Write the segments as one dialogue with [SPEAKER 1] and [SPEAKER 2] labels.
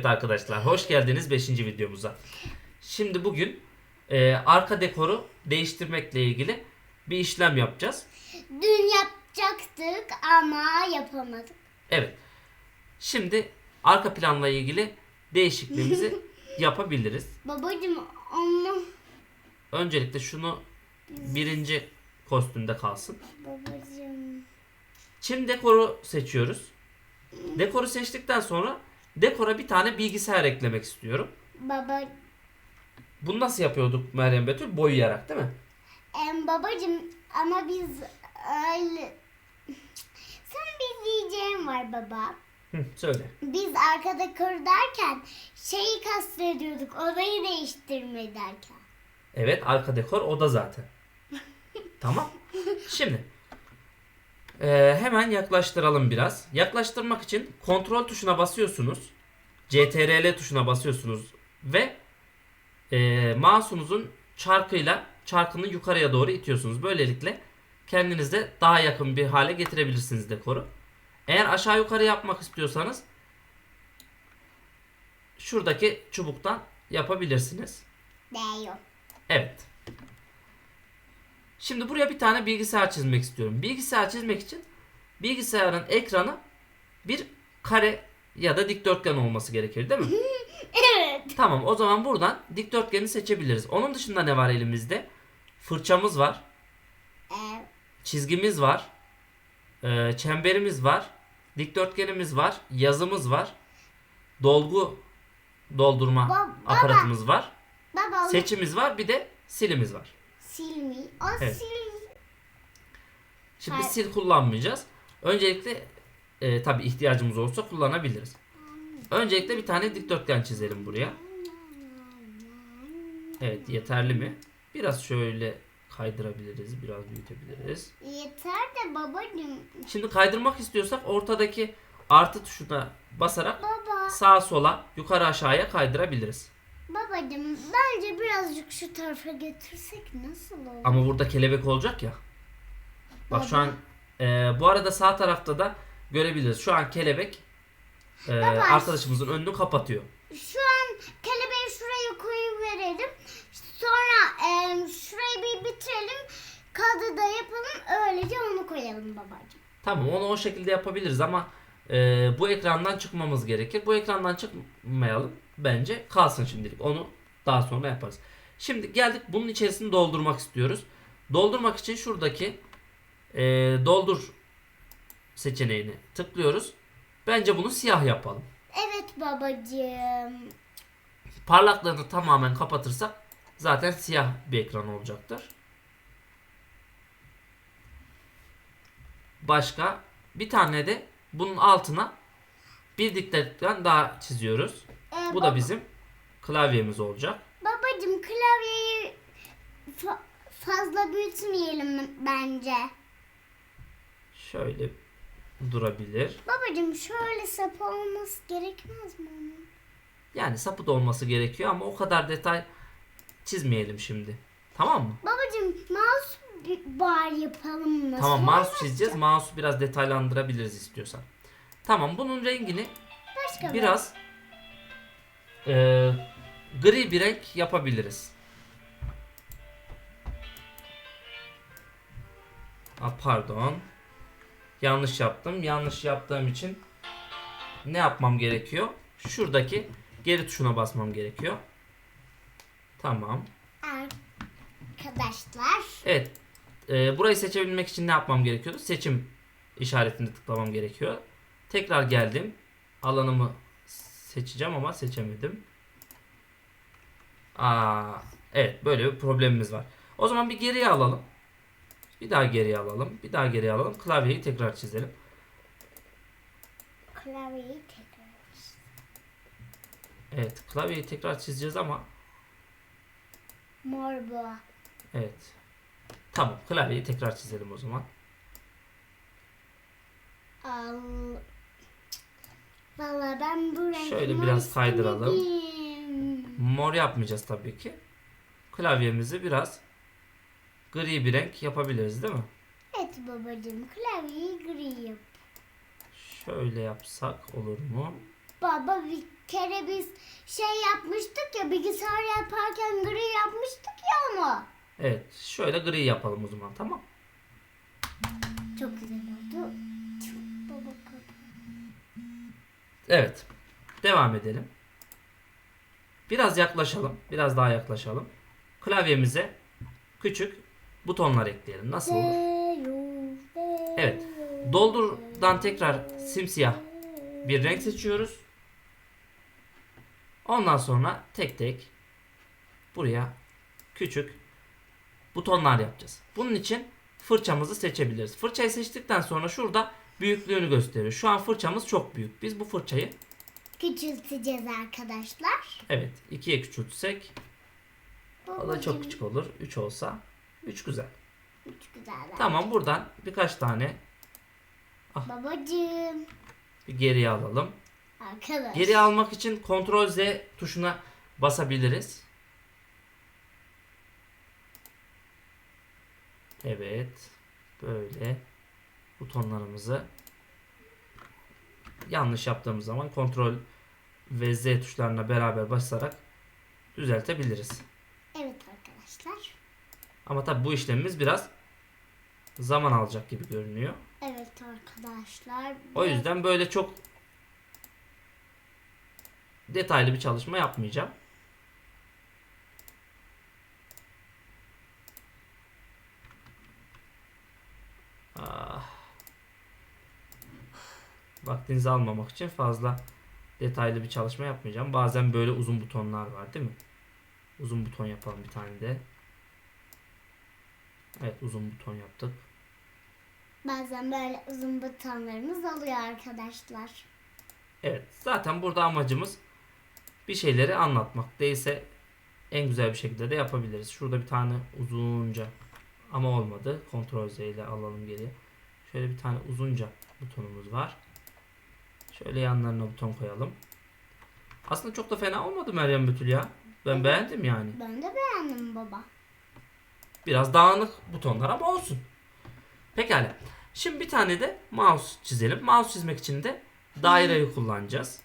[SPEAKER 1] Evet arkadaşlar hoş geldiniz 5. videomuza. Şimdi bugün e, arka dekoru değiştirmekle ilgili bir işlem yapacağız.
[SPEAKER 2] Dün yapacaktık ama yapamadık.
[SPEAKER 1] Evet. Şimdi arka planla ilgili değişikliğimizi yapabiliriz.
[SPEAKER 2] Babacım onu
[SPEAKER 1] Öncelikle şunu birinci kostümde kalsın.
[SPEAKER 2] babacım
[SPEAKER 1] Şimdi dekoru seçiyoruz. Dekoru seçtikten sonra dekora bir tane bilgisayar eklemek istiyorum.
[SPEAKER 2] baba
[SPEAKER 1] Bunu nasıl yapıyorduk Meryem Betül? Boyayarak değil mi?
[SPEAKER 2] em babacım ama biz öyle sana bir diyeceğim var baba.
[SPEAKER 1] Hı, söyle.
[SPEAKER 2] Biz arkada kır derken şeyi kastediyorduk odayı değiştirme derken.
[SPEAKER 1] Evet arka dekor o da zaten. tamam. Şimdi eee, hemen yaklaştıralım biraz. Yaklaştırmak için kontrol tuşuna basıyorsunuz. CTRL tuşuna basıyorsunuz ve eee mouse'unuzun çarkıyla çarkını yukarıya doğru itiyorsunuz. Böylelikle kendinize daha yakın bir hale getirebilirsiniz dekoru. Eğer aşağı yukarı yapmak istiyorsanız şuradaki çubuktan yapabilirsiniz.
[SPEAKER 2] Değiyor.
[SPEAKER 1] Evet. Şimdi buraya bir tane bilgisayar çizmek istiyorum. Bilgisayar çizmek için bilgisayarın ekranı bir kare ya da dikdörtgen olması gerekir değil mi?
[SPEAKER 2] Evet.
[SPEAKER 1] tamam o zaman buradan dikdörtgeni seçebiliriz. Onun dışında ne var elimizde? Fırçamız var,
[SPEAKER 2] Ee,
[SPEAKER 1] çizgimiz var, e, çemberimiz var, dikdörtgenimiz var, yazımız var, dolgu doldurma
[SPEAKER 2] Baba.
[SPEAKER 1] aparatımız var,
[SPEAKER 2] baba
[SPEAKER 1] seçimiz var, bir de silimiz var.
[SPEAKER 2] Silmi. O
[SPEAKER 1] Evet.
[SPEAKER 2] sil.
[SPEAKER 1] Şimdi biz sil kullanmayacağız. Öncelikle e, tabi ihtiyacımız olursa kullanabiliriz. Öncelikle bir tane dikdörtgen çizelim buraya. Evet yeterli mi? Biraz şöyle kaydırabiliriz. Biraz büyütebiliriz.
[SPEAKER 2] Yeter de babacım.
[SPEAKER 1] Şimdi kaydırmak istiyorsak ortadaki artı tuşuna basarak
[SPEAKER 2] Baba.
[SPEAKER 1] sağa sola yukarı aşağıya kaydırabiliriz.
[SPEAKER 2] Babacım bence birazcık şu tarafa getirsek nasıl olur?
[SPEAKER 1] Ama burada kelebek olacak ya. Bak şu an e, bu arada sağ tarafta da görebiliriz. Şu an kelebek e, arkadaşımızın önünü kapatıyor.
[SPEAKER 2] Şu an kelebeği şuraya koyu verelim. Sonra e, şurayı bir bitirelim. Kadı da yapalım. Öylece onu koyalım babacım.
[SPEAKER 1] Tamam onu o şekilde yapabiliriz ama e, bu ekrandan çıkmamız gerekir. Bu ekrandan çıkmayalım. Bence kalsın şimdilik. Onu daha sonra yaparız. Şimdi geldik bunun içerisini doldurmak istiyoruz. Doldurmak için şuradaki e, doldur seçeneğini tıklıyoruz. Bence bunu siyah yapalım.
[SPEAKER 2] Evet babacım.
[SPEAKER 1] Parlaklığını tamamen kapatırsak zaten siyah bir ekran olacaktır. Başka bir tane de bunun altına bir dikdörtgen daha çiziyoruz.
[SPEAKER 2] E,
[SPEAKER 1] Bu da bizim klavyemiz olacak.
[SPEAKER 2] Babacım klavyeyi fa- fazla büyütmeyelim bence.
[SPEAKER 1] Şöyle durabilir.
[SPEAKER 2] Babacım şöyle sapı olması gerekmez mi onun?
[SPEAKER 1] Yani sapı da olması gerekiyor ama o kadar detay çizmeyelim şimdi. Tamam mı?
[SPEAKER 2] Babacım mouse bar yapalım nasıl?
[SPEAKER 1] Tamam mouse çizeceğiz. Mouse'u biraz detaylandırabiliriz istiyorsan. Tamam bunun rengini
[SPEAKER 2] Başka bir-
[SPEAKER 1] biraz e, gri bir renk yapabiliriz. Aa, pardon. Yanlış yaptım. Yanlış yaptığım için ne yapmam gerekiyor? Şuradaki geri tuşuna basmam gerekiyor. Tamam.
[SPEAKER 2] Arkadaşlar.
[SPEAKER 1] Evet. e, burayı seçebilmek için ne yapmam gerekiyordu? Seçim işaretini tıklamam gerekiyor. Tekrar geldim. Alanımı seçeceğim ama seçemedim. Aa, evet böyle bir problemimiz var. O zaman bir geriye alalım. Bir daha geriye alalım. Bir daha geriye alalım. Klavyeyi tekrar çizelim.
[SPEAKER 2] Klavyeyi tekrar.
[SPEAKER 1] Evet klavyeyi tekrar çizeceğiz ama
[SPEAKER 2] Mor
[SPEAKER 1] evet. Tamam klavyeyi tekrar çizelim o zaman.
[SPEAKER 2] Al. Valla ben bu renk
[SPEAKER 1] Şöyle biraz kaydıralım. Mor yapmayacağız tabii ki. Klavyemizi biraz gri bir renk yapabiliriz değil mi?
[SPEAKER 2] Evet babacığım klavyeyi gri yap.
[SPEAKER 1] Şöyle yapsak olur mu?
[SPEAKER 2] Baba bir kere biz şey yapmıştık ya bilgisayar yaparken gri yapmıştık ya onu.
[SPEAKER 1] Evet şöyle gri yapalım o zaman tamam.
[SPEAKER 2] Çok güzel oldu. Çok baba kapı.
[SPEAKER 1] Evet. Devam edelim. Biraz yaklaşalım. Biraz daha yaklaşalım. Klavyemize küçük butonlar ekleyelim. Nasıl olur? Evet. Doldurdan tekrar simsiyah bir renk seçiyoruz. Ondan sonra tek tek buraya küçük butonlar yapacağız. Bunun için fırçamızı seçebiliriz. Fırçayı seçtikten sonra şurada büyüklüğünü gösteriyor. Şu an fırçamız çok büyük. Biz bu fırçayı
[SPEAKER 2] Küçülteceğiz arkadaşlar.
[SPEAKER 1] evet ikiye küçültsek o da çok küçük olur. 3 olsa 3 güzel.
[SPEAKER 2] Üç güzel.
[SPEAKER 1] Tamam buradan birkaç tane
[SPEAKER 2] Babacığım.
[SPEAKER 1] bir geriye alalım.
[SPEAKER 2] Arkadaş.
[SPEAKER 1] Geri almak için Ctrl Z tuşuna basabiliriz. Evet. Böyle butonlarımızı yanlış yaptığımız zaman Ctrl ve Z tuşlarına beraber basarak düzeltebiliriz.
[SPEAKER 2] Evet arkadaşlar.
[SPEAKER 1] Ama tabi bu işlemimiz biraz zaman alacak gibi görünüyor.
[SPEAKER 2] Evet arkadaşlar.
[SPEAKER 1] O yüzden böyle çok detaylı bir çalışma yapmayacağım. Vaktinizi almamak için fazla detaylı bir çalışma yapmayacağım. Bazen böyle uzun butonlar var değil mi? Uzun buton yapalım bir tane de. Evet uzun buton yaptık.
[SPEAKER 2] Bazen böyle uzun butonlarımız oluyor arkadaşlar.
[SPEAKER 1] Evet zaten burada amacımız bir şeyleri anlatmak. Değilse en güzel bir şekilde de yapabiliriz. Şurada bir tane uzunca ama olmadı. Ctrl Z ile alalım geri. Şöyle bir tane uzunca butonumuz var. Şöyle yanlarına buton koyalım. Aslında çok da fena olmadı Meryem Bütül ya. Ben beğendim yani.
[SPEAKER 2] Ben de beğendim baba.
[SPEAKER 1] Biraz dağınık butonlar ama olsun. Pekala. Şimdi bir tane de mouse çizelim. Mouse çizmek için de daireyi kullanacağız.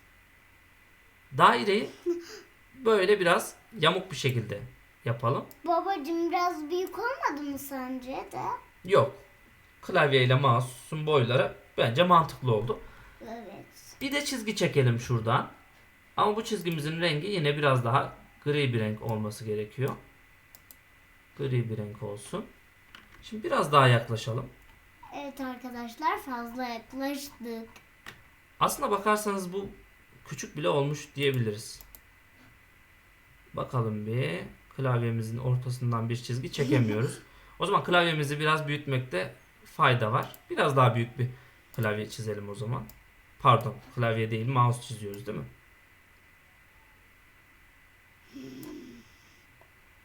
[SPEAKER 1] Daireyi böyle biraz yamuk bir şekilde yapalım.
[SPEAKER 2] Babacığım biraz büyük olmadı mı sence de?
[SPEAKER 1] Yok. Klavye ile mouse'un boyları bence mantıklı oldu.
[SPEAKER 2] Evet.
[SPEAKER 1] Bir de çizgi çekelim şuradan. Ama bu çizgimizin rengi yine biraz daha gri bir renk olması gerekiyor. Gri bir renk olsun. Şimdi biraz daha yaklaşalım.
[SPEAKER 2] Evet arkadaşlar fazla yaklaştık.
[SPEAKER 1] Aslına bakarsanız bu küçük bile olmuş diyebiliriz. Bakalım bir. Klavyemizin ortasından bir çizgi çekemiyoruz. o zaman klavyemizi biraz büyütmekte fayda var. Biraz daha büyük bir klavye çizelim o zaman. Pardon, klavye değil, mouse çiziyoruz değil mi?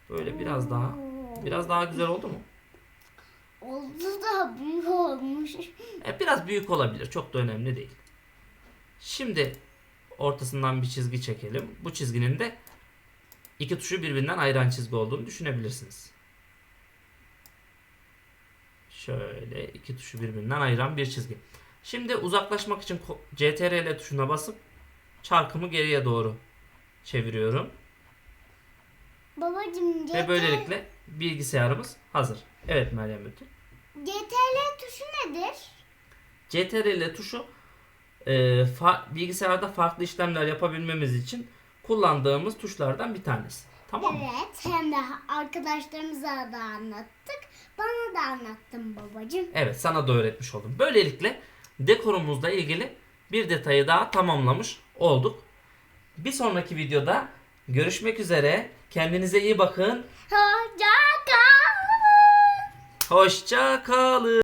[SPEAKER 1] Böyle biraz daha biraz daha güzel oldu mu?
[SPEAKER 2] Oldu da büyük olmuş.
[SPEAKER 1] E, biraz büyük olabilir. Çok da önemli değil. Şimdi ortasından bir çizgi çekelim. Bu çizginin de iki tuşu birbirinden ayıran çizgi olduğunu düşünebilirsiniz. Şöyle iki tuşu birbirinden ayıran bir çizgi. Şimdi uzaklaşmak için CTRL tuşuna basıp çarkımı geriye doğru çeviriyorum.
[SPEAKER 2] Babacığım
[SPEAKER 1] Ve böylelikle bilgisayarımız hazır. Evet Meryem Betül.
[SPEAKER 2] CTRL tuşu nedir?
[SPEAKER 1] CTRL tuşu e, fa- bilgisayarda farklı işlemler yapabilmemiz için kullandığımız tuşlardan bir tanesi. Tamam mı?
[SPEAKER 2] Evet hem de arkadaşlarımıza da anlattık. Bana da anlattın babacığım.
[SPEAKER 1] Evet sana da öğretmiş oldum. Böylelikle dekorumuzla ilgili bir detayı daha tamamlamış olduk. Bir sonraki videoda görüşmek üzere. Kendinize iyi bakın.
[SPEAKER 2] Hoşça kal.
[SPEAKER 1] Hoşça kalın.